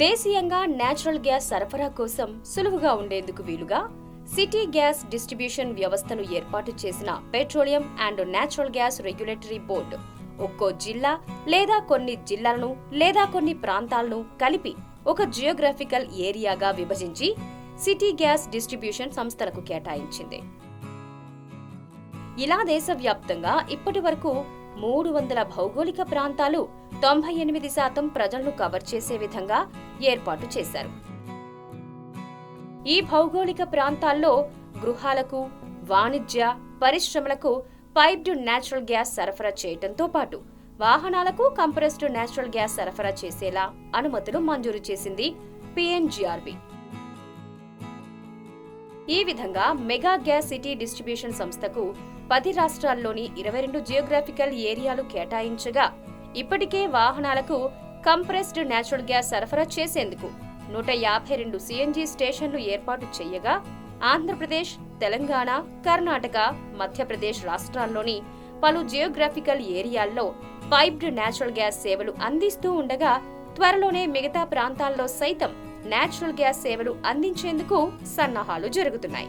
దేశీయంగా natural gas సరఫరా కోసం సులువుగా ఉండేందుకు వీలుగా సిటీ గ్యాస్ డిస్ట్రిబ్యూషన్ వ్యవస్థను ఏర్పాటు చేసిన petroleum and natural gas regulatory board ఒక్కో జిల్లా లేదా కొన్ని జిల్లాలను లేదా కొన్ని ప్రాంతాలను కలిపి ఒక జియోగ్రఫికల్ ఏరియాగా విభజించి సిటీ గ్యాస్ డిస్ట్రిబ్యూషన్ సంస్థలకు కేటాయించింది. ఇలా దేశవ్యాప్తంగా ఇప్పటి వరకు మూడు వందల భౌగోళిక ప్రాంతాలు తొంభై ఎనిమిది శాతం ప్రజలను కవర్ చేసే విధంగా ఏర్పాటు చేశారు. ఈ భౌగోళిక ప్రాంతాల్లో గృహాలకు వాణిజ్య పరిశ్రమలకు పైప్డ్ నేచురల్ గ్యాస్ సరఫరా చేయటంతో పాటు వాహనాలకు కంప్రెస్డ్ నేచురల్ గ్యాస్ సరఫరా చేసేలా అనుమతులు మంజూరు చేసింది పిఎన్జిఆర్బి. ఈ విధంగా మెగా గ్యాస్ సిటీ డిస్ట్రిబ్యూషన్ సంస్థకు పది రాష్ట్రాల్లోని ఇరవై రెండు జియోగ్రాఫికల్ ఏరియాలు కేటాయించగా ఇప్పటికే వాహనాలకు కంప్రెస్డ్ నేచురల్ గ్యాస్ సరఫరా చేసేందుకు నూట యాభై రెండు సిఎన్జి స్టేషన్లు ఏర్పాటు చేయగా ఆంధ్రప్రదేశ్ తెలంగాణ కర్ణాటక మధ్యప్రదేశ్ రాష్ట్రాల్లోని పలు జియోగ్రాఫికల్ ఏరియాల్లో పైప్డ్ నేచురల్ గ్యాస్ సేవలు అందిస్తూ ఉండగా త్వరలోనే మిగతా ప్రాంతాల్లో సైతం నేచురల్ గ్యాస్ సేవలు అందించేందుకు సన్నాహాలు జరుగుతున్నాయి.